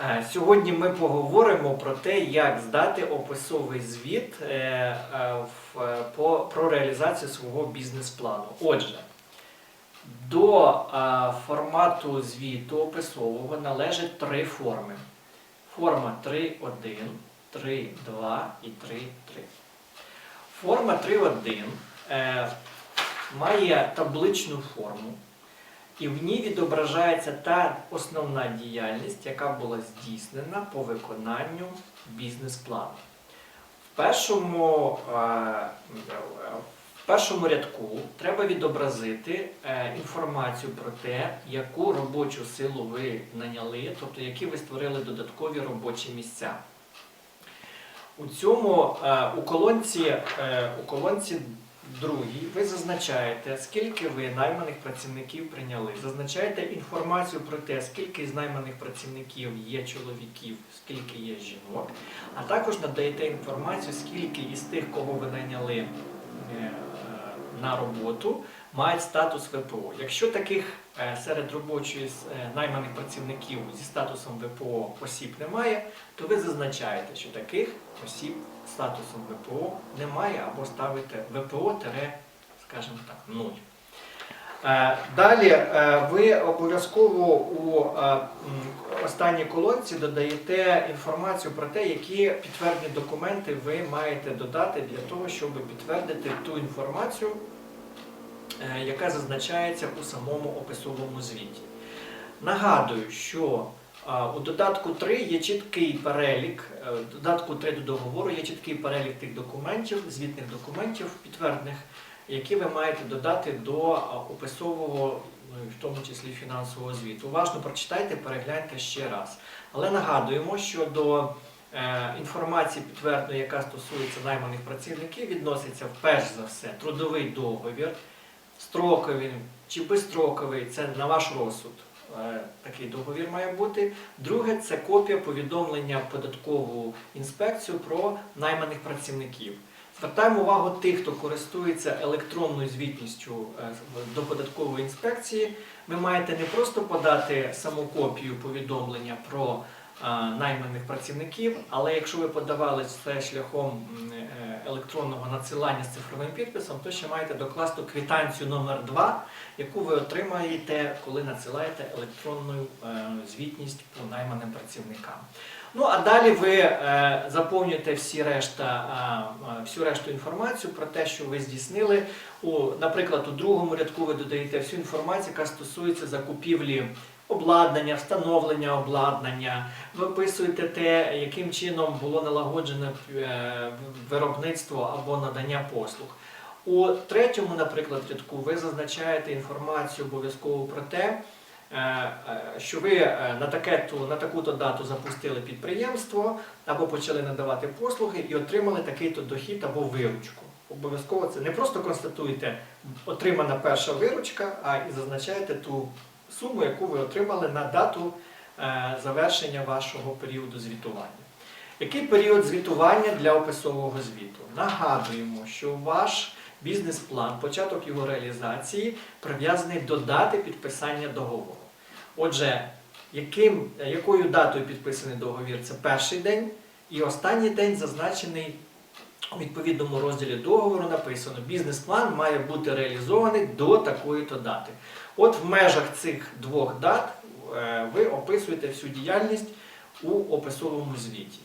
Е, Сьогодні ми поговоримо про те, як здати описовий звіт е, е, про реалізацію свого бізнес-плану. Отже, до формату звіту описового належать три форми. Форма 3.1, 3.2 і 3.3. Форма 3.1 е, має табличну форму, і в ній відображається та основна діяльність, яка була здійснена по виконанню бізнес-плану. В першому, е, в першому рядку треба відобразити е, інформацію про те, яку робочу силу ви наняли, тобто які ви створили додаткові робочі місця. У цьому е, у колонці, у колонці другій ви зазначаєте, скільки ви найманих працівників прийняли. Зазначаєте інформацію про те, скільки з найманих працівників є чоловіків, скільки є жінок, а також надаєте інформацію, скільки із тих, кого ви найняли е, на роботу, мають статус ВПО. Якщо таких е, серед робочої е, найманих працівників зі статусом ВПО осіб немає, то ви зазначаєте, що таких осіб статусом ВПО немає або ставите ВПО, скажімо так, 0. Е, Далі е, ви обов'язково у е, останній колонці додаєте інформацію про те, які підтвердні документи ви маєте додати для того, щоб підтвердити ту інформацію, яка зазначається у самому описовому звіті. Нагадую, що у додатку 3 є чіткий перелік, додатку 3 до договору є чіткий перелік тих документів, звітних документів підтвердних, які ви маєте додати до описового, ну, в тому числі фінансового звіту. Уважно прочитайте, перегляньте ще раз. Але нагадуємо, що до е, інформації підтвердної, яка стосується найманих працівників, відноситься перш за все трудовий договір, строковий чи безстроковий, це на ваш розсуд. Е, Такий договір має бути. Друге це копія повідомлення в податкову інспекцію про найманих працівників. Звертаємо увагу тих, хто користується електронною звітністю е, до податкової інспекції. Ви маєте не просто подати саму копію повідомлення про е, найманих працівників, але якщо ви подавали це шляхом е, електронного надсилання з цифровим підписом, то ще маєте докласти квитанцію номер 2 яку ви отримаєте, коли надсилаєте електронну звітність по найманим працівникам. Ну а далі ви е, заповнюєте всі решта, е, всю решту інформацію про те, що ви здійснили. У, наприклад, у другому рядку ви додаєте всю інформацію, яка стосується закупівлі обладнання, встановлення обладнання. Ви описуєте те, яким чином було налагоджене е, виробництво або надання послуг. У третьому, наприклад, рядку ви зазначаєте інформацію обов'язково про те, що ви е, на, таке-то, на таку-то дату запустили підприємство або почали надавати послуги і отримали такий-то дохід або виручку. Обов'язково це не просто констатуєте отримана перша виручка, а і зазначаєте ту суму, яку ви отримали на дату е, завершення вашого періоду звітування. Який період звітування для описового звіту? Нагадуємо, що ваш бізнес-план, початок його реалізації прив'язаний до дати підписання договору. Отже, яким, якою датою підписаний договір? Це перший день, і останній день зазначений у відповідному розділі договору написано, бізнес-план має бути реалізований до такої-то дати. От в межах цих двох дат е, ви описуєте всю діяльність у описовому звіті.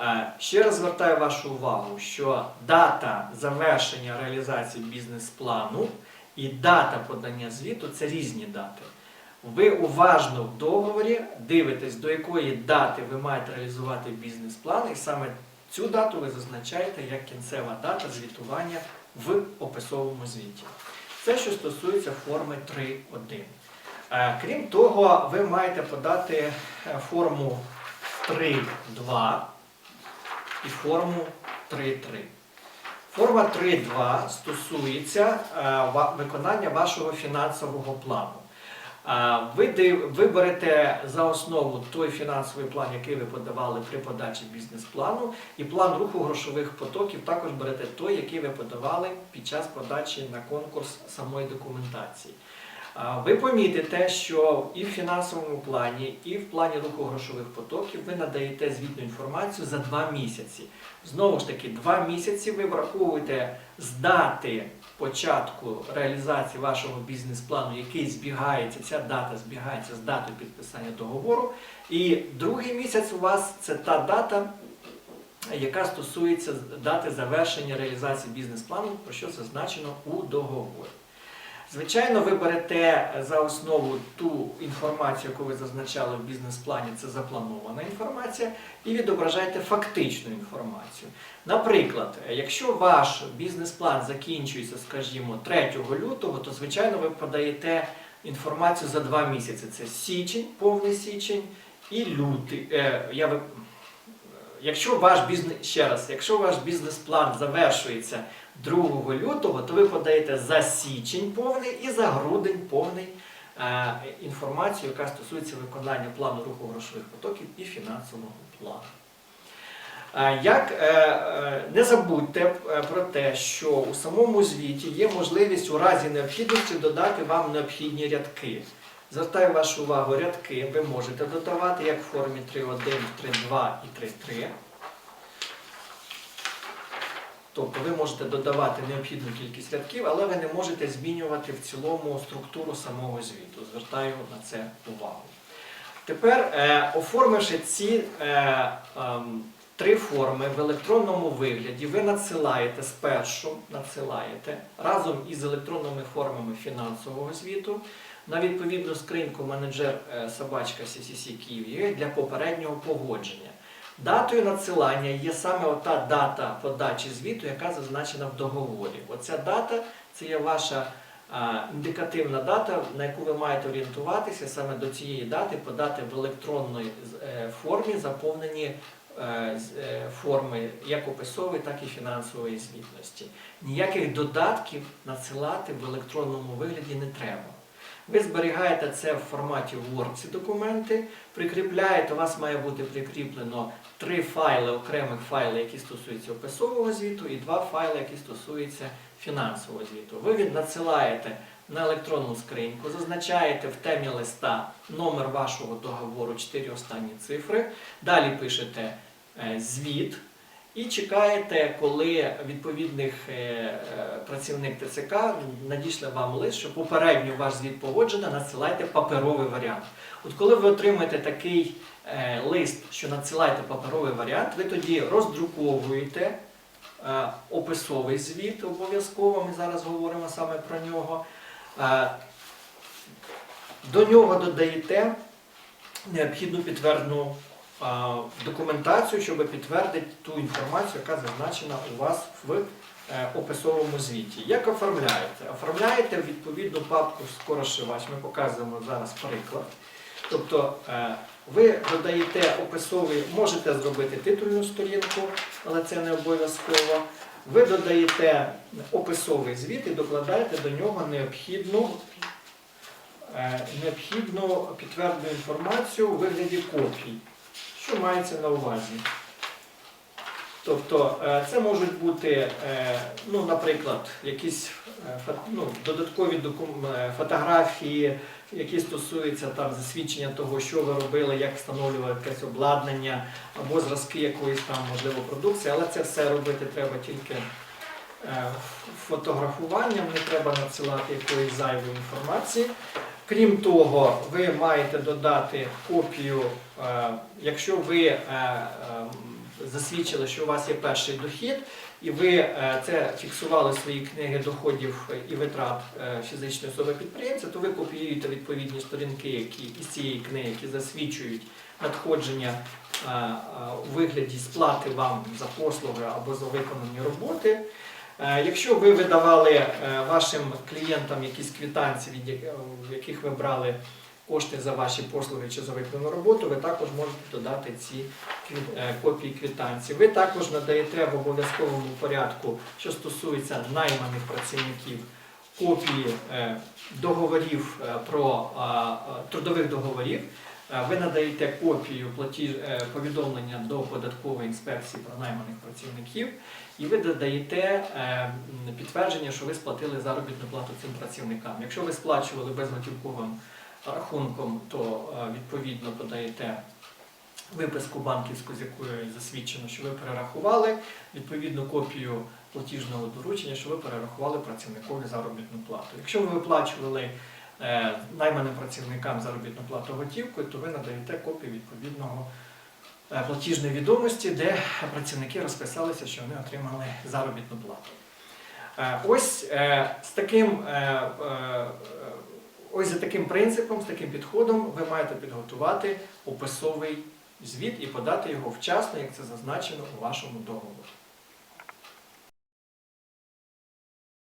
Е, Ще раз звертаю вашу увагу, що дата завершення реалізації бізнес-плану і дата подання звіту це різні дати. Ви уважно в договорі дивитесь, до якої дати ви маєте реалізувати бізнес-план, і саме цю дату ви зазначаєте як кінцева дата звітування в описовому звіті. Це що стосується форми 3.1. Е, Крім того, ви маєте подати е, форму 3.2 і форму 3.3. Форма 3.2 стосується е, виконання вашого фінансового плану. Е, Ви, див- ви берете за основу той фінансовий план, який ви подавали при подачі бізнес-плану, і план руху грошових потоків також берете той, який ви подавали під час подачі на конкурс самої документації. Ви помітите, що і в фінансовому плані, і в плані руху грошових потоків ви надаєте звітну інформацію за два місяці. Знову ж таки, два місяці ви враховуєте з дати початку реалізації вашого бізнес-плану, який збігається, ця дата збігається з датою підписання договору. І другий місяць у вас це та дата, яка стосується дати завершення реалізації бізнес-плану, про що зазначено у договорі. Звичайно, ви берете за основу ту інформацію, яку ви зазначали в бізнес-плані, це запланована інформація, і відображаєте фактичну інформацію. Наприклад, якщо ваш бізнес-план закінчується, скажімо, 3 лютого, то звичайно ви подаєте інформацію за два місяці. Це січень, повний січень і лютий. Е, я ви- Якщо ваш бізнес ще раз, якщо ваш бізнес-план завершується 2 лютого, то ви подаєте за січень повний і за грудень повний е, інформацію, яка стосується виконання плану руху грошових потоків і фінансового плану. Е, Як е, е, не забудьте про те, що у самому звіті є можливість у разі необхідності додати вам необхідні рядки. Звертаю вашу увагу, рядки ви можете додавати як в формі 3.1, 3.2 і 3.3. Тобто ви можете додавати необхідну кількість рядків, але ви не можете змінювати в цілому структуру самого звіту. Звертаю на це увагу. Тепер, е, оформивши ці е, ем, три форми в електронному вигляді, ви надсилаєте спершу надсилаєте разом із електронними формами фінансового звіту на відповідну скриньку менеджер е, собачка CCC Київ для попереднього погодження. Датою надсилання є саме ота дата подачі звіту, яка зазначена в договорі. Оця дата це є ваша індикативна дата, на яку ви маєте орієнтуватися саме до цієї дати, подати в електронній е, формі заповнені е, е, форми як описової, так і фінансової звітності. Ніяких додатків надсилати в електронному вигляді не треба. Ви зберігаєте це в форматі Word ці документи, прикріпляєте, у вас має бути прикріплено три файли, окремих файли, які стосуються описового звіту, і два файли, які стосуються фінансового звіту. Ви надсилаєте на електронну скриньку, зазначаєте в темі листа номер вашого договору, чотири останні цифри, далі пишете е, звіт. І чекаєте, коли відповідних е, е, працівник ТЦК надішле вам лист, що попередньо ваш звіт погоджено, надсилайте паперовий варіант. От коли ви отримаєте такий е, лист, що надсилаєте паперовий варіант, ви тоді роздруковуєте описовий звіт обов'язково, ми зараз говоримо саме про нього. До нього додаєте необхідну підтверджену а, документацію, щоб підтвердити ту інформацію, яка зазначена у вас в е, описовому звіті. Як оформляєте? Оформляєте відповідну папку скорошивач. Ми показуємо зараз приклад. Тобто е, ви додаєте описовий, можете зробити титульну сторінку, але це не обов'язково. Ви додаєте описовий звіт і докладаєте до нього необхідну е, необхідну підтверджену інформацію у вигляді копій. Що мається на увазі? Тобто е, це можуть бути, е, ну, наприклад, якісь е, ну, додаткові фотографії, які стосуються там засвідчення того, що ви робили, як встановлювали якесь обладнання або зразки якоїсь там можливо продукції, але це все робити треба тільки фотографуванням, не треба надсилати якоїсь зайвої інформації. Крім того, ви маєте додати копію, е, якщо ви е, е, засвідчили, що у вас є перший дохід, і ви це фіксували в свої книги доходів і витрат фізичної особи підприємця, то ви копіюєте відповідні сторінки, які із цієї книги, які засвідчують надходження у вигляді сплати вам за послуги або за виконані роботи. Е, Якщо ви видавали е, вашим клієнтам якісь квитанції, від в яких ви брали кошти за ваші послуги чи за виконану роботу, ви також можете додати ці е, копії квитанцій. Ви також надаєте в обов'язковому порядку, що стосується найманих працівників, копії договорів про трудових договорів Ви надаєте копію е, повідомлення до податкової інспекції про найманих працівників, і ви додаєте е, підтвердження, що ви сплатили заробітну плату цим працівникам. Якщо ви сплачували безготівковим рахунком, то е, відповідно подаєте виписку банківську, з якою засвідчено, що ви перерахували, відповідну копію платіжного доручення, що ви перерахували працівникові заробітну плату. Якщо ви виплачували найманим працівникам заробітну плату готівкою, то ви надаєте копію відповідного е, платіжної відомості, де працівники розписалися, що вони отримали заробітну плату. Е, Ось е, з таким. е, е, Ось за таким принципом, з таким підходом ви маєте підготувати описовий звіт і подати його вчасно, як це зазначено у вашому договорі.